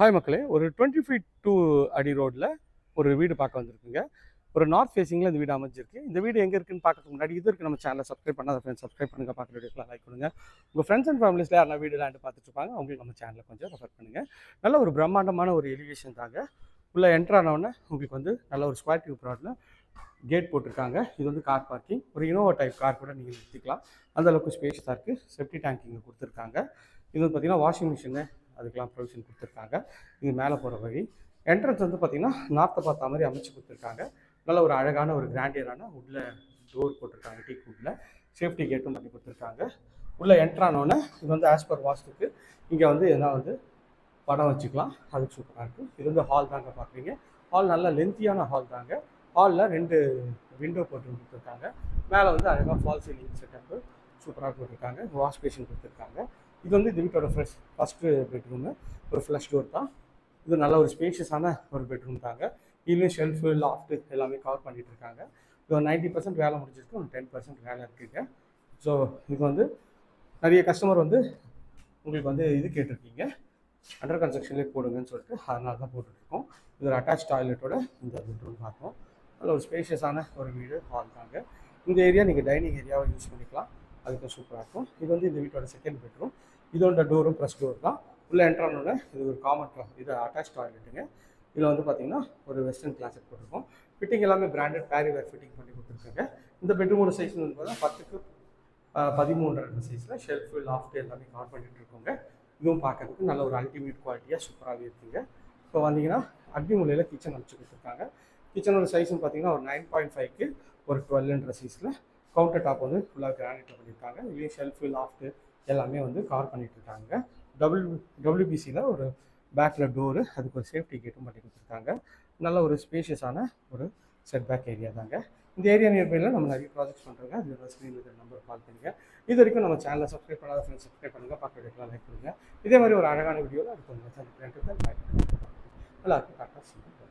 Hi மக்களே. ஒரு twenty feet two அடி ரோட்டில் ஒரு வீடு பார்க்க வந்திருக்குங்க. ஒரு நார்த் ஃபேஸிங்கில் இந்த வீடு அமைஞ்சிருக்கு. இந்த வீடு எங்கே இருக்குன்னு பார்க்கறதுக்கு முன்னாடி இது இருக்குது நம்ம சேனலை சப்ஸ்கிரைப் பண்ணாத ஃப்ரெண்ட்ஸ் சப்ஸ்கிரைப் பண்ணுங்க. பார்க்குற வீடியோக்கெலாம் லைக் பண்ணுங்கள் உங்கள் ஃப்ரெண்ட்ஸ் அண்ட் ஃபேமிலிஸில் யாரா வீடு லேண்டு பார்த்துட்டு இருப்பாங்க அவங்களுக்கு நம்ம சேனலை கொஞ்சம் ரெஃபர் பண்ணுங்கள் நல்ல ஒரு பிரம்மாண்டமான ஒரு எலிவேஷன் தாங்க. உள்ளே என்ட்ரு ஆனவுடனே உங்களுக்கு வந்து நல்ல ஒரு ஸ்கொயர் டியூப் ரோட்டில் கேட் போட்டிருக்காங்க. இது வந்து கார் பார்க்கிங். ஒரு இனோவா டைப் கார் கூட நீங்கள் நிறுத்திக்கலாம் அந்த அளவுக்கு ஸ்பேஷஸாக இருக்குது செப்டி டேங்க் இங்கே கொடுத்துருக்காங்க. இது வந்து பார்த்தீங்கன்னா வாஷிங் மிஷினு அதுக்கெலாம் ப்ரொவிஷன் கொடுத்துருக்காங்க. இது மேலே போகிற வழி. என்ட்ரன்ஸ் வந்து பார்த்திங்கன்னா நார்த்தை பார்த்த மாதிரி அமைச்சு கொடுத்துருக்காங்க. நல்ல ஒரு அழகான ஒரு கிராண்டியரான உள்ள டோர் போட்டிருக்காங்க. டீ கூட்டில் சேஃப்டி கேட்டும் பண்ணி கொடுத்துருக்காங்க. உள்ளே என்ட்ரானோடனே இது வந்து ஆஸ் பர் வாஸ்துக்கு இங்கே வந்து எதனா வந்து படம் வச்சுக்கலாம். அது சூப்பராக இருக்கும் இது வந்து ஹால் தாங்க பார்க்குறீங்க ஹால் நல்ல லென்த்தியான ஹால் தாங்க. ஹாலில் ரெண்டு விண்டோ போட்டு கொடுத்துருக்காங்க. மேலே வந்து அழகாக ஃபால் சீலிங் செட்டப்பு சூப்பராக கொடுத்துருக்காங்க வாஷ் பேஷன் கொடுத்துருக்காங்க. இது வந்து இந்த வீட்டோட ஃப்ரெஷ் ஃபஸ்ட்டு பெட்ரூமு ஒரு ஃப்ளஷ் டோர் தான். இது நல்ல ஒரு ஸ்பேஷியஸான ஒரு பெட்ரூம் தாங்க. இதுலேயும் ஷெல்ஃபு லாஃப்ட்டு எல்லாமே கவர் பண்ணிட்டு இருக்காங்க. இது ஒரு நைன்ட்டி பர்சன்ட் வேலை முடிஞ்சிருக்கு. ஒரு டென் பர்சன்ட் வேலை இருக்குங்க. ஸோ இது வந்து நிறைய கஸ்டமர் வந்து உங்களுக்கு வந்து இது கேட்டிருக்கீங்க. அண்டர் கன்ஸ்ட்ரக்ஷன்லேயே போடுங்கன்னு சொல்லிட்டு அதனால தான் போட்டுட்ருக்கோம் இது ஒரு அட்டாச் டாய்லெட்டோட இந்த பெட்ரூம் பார்த்தோம் நல்ல ஒரு ஸ்பேஷியஸான ஒரு வீடு ஹால் தாங்க. இந்த ஏரியா நீங்கள் டைனிங் ஏரியாவை யூஸ் பண்ணிக்கலாம். அதுக்கு சூப்பராக இருக்கும். இது வந்து இந்த வீட்டோட செகண்ட் பெட்ரூம் இதோட டோரும் ப்ரெஸ் டோர் தான். உள்ளே என்ட்ரானோட இது ஒரு காமன் இது அட்டாச் டாய்லெட்டுங்க இதில் வந்து பார்த்தீங்கன்னா ஒரு வெஸ்டர்ன் கிளாஸட் போட்டிருக்கோம். ஃபிட்டிங் எல்லாமே பிராண்டட் பேரி வேர் ஃபிட்டிங் பண்ணி கொடுத்துருக்காங்க. இந்த பெட்ரூமோட சைஸ் வந்து பார்த்தீங்கன்னா பத்துக்கு பதிமூன்றரை சைஸில் ஷெல்ஃபு லாஃப்ட் எல்லாமே கவர் பண்ணிட்டு இருக்கோங்க. இதுவும் பார்க்கறதுக்கு நல்ல ஒரு அல்டிமேட் குவாலிட்டியாக சூப்பராகவே இருக்குங்க. இப்போ வந்தீங்கன்னா அக்னி மூலையில் கிச்சன் அமைச்சு கொடுத்துருக்காங்க. கிச்சனோட சைஸ்னு பார்த்தீங்கன்னா ஒரு நைன் பாயிண்ட் ஃபைவ்க்கு ஒரு டுவெல்ன்ற சைஸில் கவுண்டர் டாப் வந்து ஃபுல்லாக கிரானைட்டில் பண்ணியிருக்காங்க இதுலேயும் ஷெல்ஃபு லாஃப்ட்டு எல்லாமே வந்து கவர் பண்ணிகிட்ருக்காங்க இருக்காங்க. டபுள் டபிள்யூபிசியில் ஒரு பேக்கில் டோரு அதுக்கு ஒரு சேஃப்டி கேட்டும் பண்ணி கொடுத்துருக்காங்க. நல்ல ஒரு ஸ்பேஷியஸான ஒரு செட் பேக் ஏரியா தாங்க. இந்த ஏரியா நியர்பையில் நம்ம நிறைய ப்ராஜெக்ட்ஸ் பண்ணுறோங்க அது ஸ்க்ரீனில் இருக்கிற நம்பர் கால் பண்ணுங்கள் இது வரைக்கும் நம்ம சேனலை சப்ஸ்கிரைப் பண்ணாத ஃப்ரெண்ட்ஸ் சப்ஸ்கிரைப் பண்ணுங்கள் பக்கம் வீடியோக்கெலாம் லைக் பண்ணுங்கள் இதே மாதிரி ஒரு அழகான வீடியோவில் அது கொஞ்சம் நல்லா இருக்கும் டாட்டா